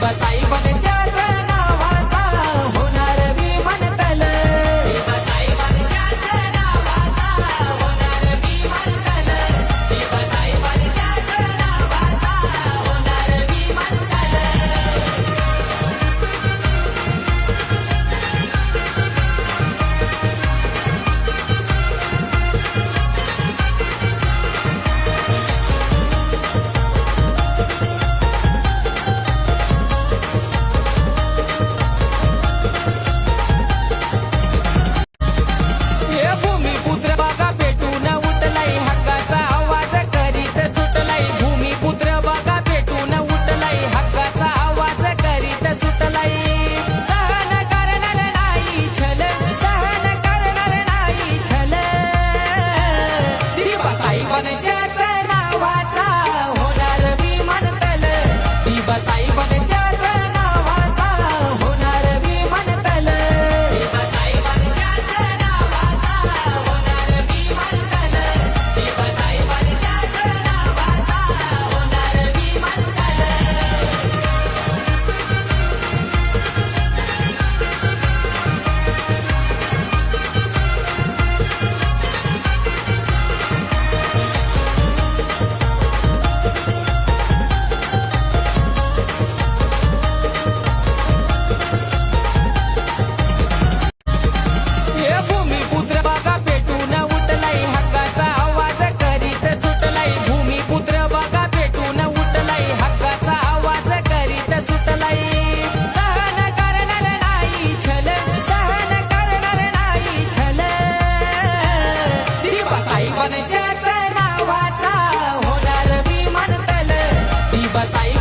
but I even enjoy साहेबांच्याच नावाचा होणार विमानतल ती बसाई